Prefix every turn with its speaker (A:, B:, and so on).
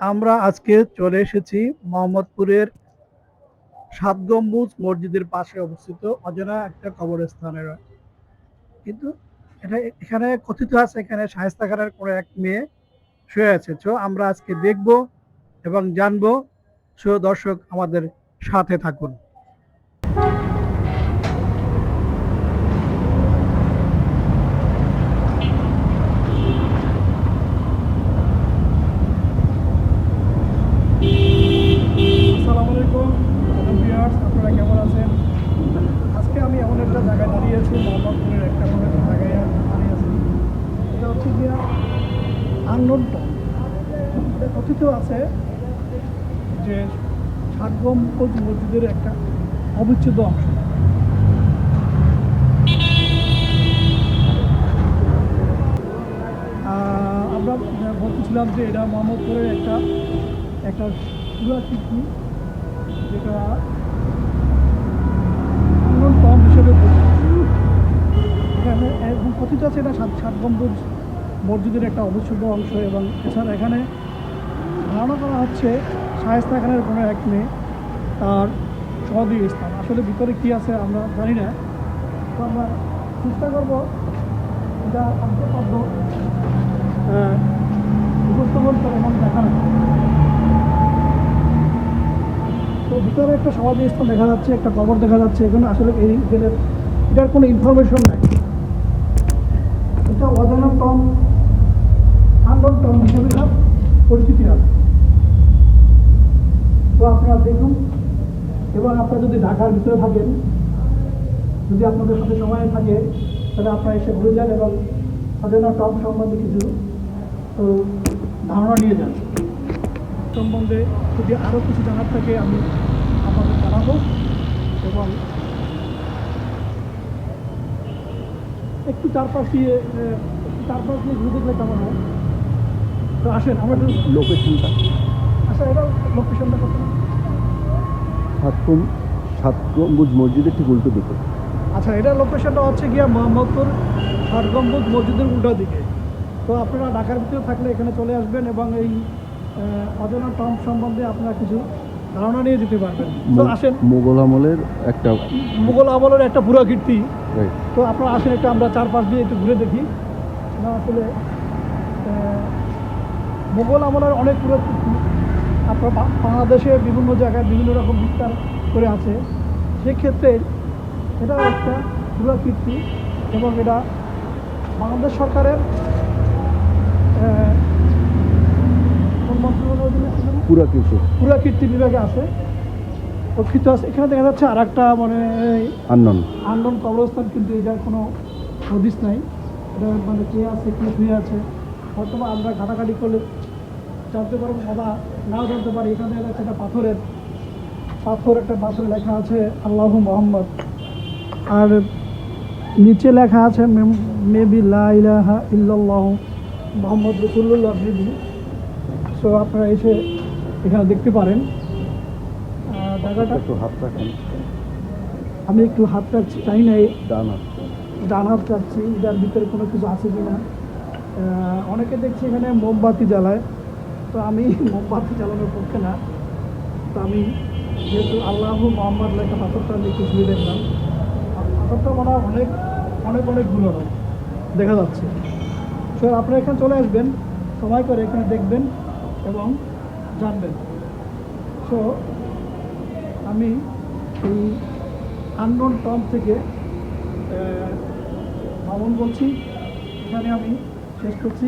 A: আমরা আজকে চলে এসেছি মোহাম্মদপুরের সাত গম্বুজ মসজিদের পাশে অবস্থিত অজানা একটা কবরস্থানের। কিন্তু এটা এখানে কথিত আছে, এখানে শায়েস্তা খানের কোনো এক মেয়ে শুয়ে আছে। তো আমরা আজকে দেখব এবং জানব। সো দর্শক আমাদের সাথে থাকুন। আসসালামু আলাইকুম। ভিউয়ার্স, আপনারা কেমন আছেন? আজকে আমি এমন একটা জায়গায় দাঁড়িয়েছি মোহাম্মদপুরের একটা এমন একটা জায়গায় দাঁড়িয়ে আছি। এটা হচ্ছে গিয়া আননোন কথিত আছে যে ষাট গম্বুজ মসজিদের একটা অবিচ্ছেদ্য অংশ। আমরা বলতেছিলাম যে এটা মোহাম্মদপুরের একটা একটা পুরাকীর্তি যেটা কথিত আছে, এটা সাত সাত গম্বুজ মসজিদের একটা অবিচ্ছেদ্য অংশ এবং এছাড়া এখানে ধারণা করা হচ্ছে শায়েস্তা খানের কোনো এক মেয়ে তার সহদীয় স্থান। আসলে ভিতরে কী আছে আমরা জানি না, তো আমরা চেষ্টা করব এটা আদ্যপাদ্য উপস্থাপন করে এবং দেখানো। তো ভিতরে একটা সমাধি স্থান দেখা যাচ্ছে, একটা কবর দেখা যাচ্ছে, এখানে আসলে এই এটার কোনো ইনফরমেশন নাই। এটা অজানা টম আন্দোলন টম হিসেবে তার পরিচিতি আছে। তো আপনারা দেখুন এবং আপনারা যদি ঢাকার ভিতরে থাকেন, যদি আপনাদের সাথে সময় থাকে, তাহলে আপনারা এসে ঘুরে যান এবং অজানা টম সম্বন্ধে কিছু, তো ধারণা নিয়ে যান। সম্বন্ধে যদি আরও কিছু জানার থাকে, আমি আপনাদের জানাব এবং একটু চারপাশ দিয়ে চারপাশ দিয়ে ঘুরে দেখলে কেমন হয়? তো আসেন আমরা একটু
B: লোকেশনটা?
A: আচ্ছা এটা লোকেশনটা কত?
B: সাত গম- সাত গম্বুজ মসজিদের ঠিক উল্টো দিকে।
A: আচ্ছা এটা লোকেশনটা হচ্ছে গিয়া মোহাম্মদপুর ষাট গম্বুজ মসজিদের উল্টো দিকে। তো আপনারা ঢাকার ভিতরে থাকলে এখানে চলে আসবেন এবং এই অজানা টম সম্বন্ধে আপনারা কিছু ধারণা নিয়ে যেতে পারবেন। তো আসেন।
B: মোগল আমলের একটা
A: মুঘল আমলের একটা পুরো কীর্তি। তো আপনারা আসেন একটু আমরা চারপাশ দিয়ে একটু ঘুরে দেখি। না আসলে মুঘল আমলের অনেক পুরো কীর্তি। আপনার বাংলাদেশে বিভিন্ন জায়গায় বিভিন্ন রকম বিস্তার করে আছে। সেক্ষেত্রে এটা একটা পুরো কীর্তি এবং এটা বাংলাদেশ সরকারের আহ, কোন মন্ত্রণালয়ের অধীনে আছে যেন?
B: পুরা কিছু
A: পুরাকীর্তি বিভাগে আছে। রক্ষিত আছে। এখানে দেখা যাচ্ছে আর একটা মানে
B: আনন
A: আন্দোলন কবরস্থান কিন্তু এটার কোনো হদিস নাই। এটা মানে কে আছে কে শুয়ে আছে। হয়তো আমরা ঘাটাঘাটি করলে জানতে পারব সবা নাও জানতে পারি। এখানে দেখা যাচ্ছে একটা পাথরের পাথর একটা পাথরে লেখা আছে আল্লাহ মোহাম্মদ। আর নিচে লেখা আছে মেবি ইলাহা ইল্লাল্লাহ মোহাম্মদ রসুল্লাহ মেবি। সো আপনারা এসে এখানে দেখতে পারেন। জায়গাটা
B: একটু হাত রাখেন
A: আমি একটু হাত রাখছি চাই না
B: ডান হাত
A: ডান হাত রাখছি যার ভিতরে কোনো কিছু আছে কি না অনেকে দেখছি এখানে মোমবাতি জ্বালায়। তো আমি মোমবাতি জ্বালানোর পক্ষে না। তো আমি যেহেতু আল্লাহ মোহাম্মদ লেখা পাথরটা আমি একটু ছুঁয়ে দেখলাম। পাথরটা মনে হয় অনেক অনেক অনেক গুণানো দেখা যাচ্ছে। সো আপনারা এখানে চলে আসবেন। সময় করে এখানে দেখবেন। এবং জানবেন। সো আমি এই আননোন টম থেকে মামুন বলছি এখানে আমি শেষ করছি।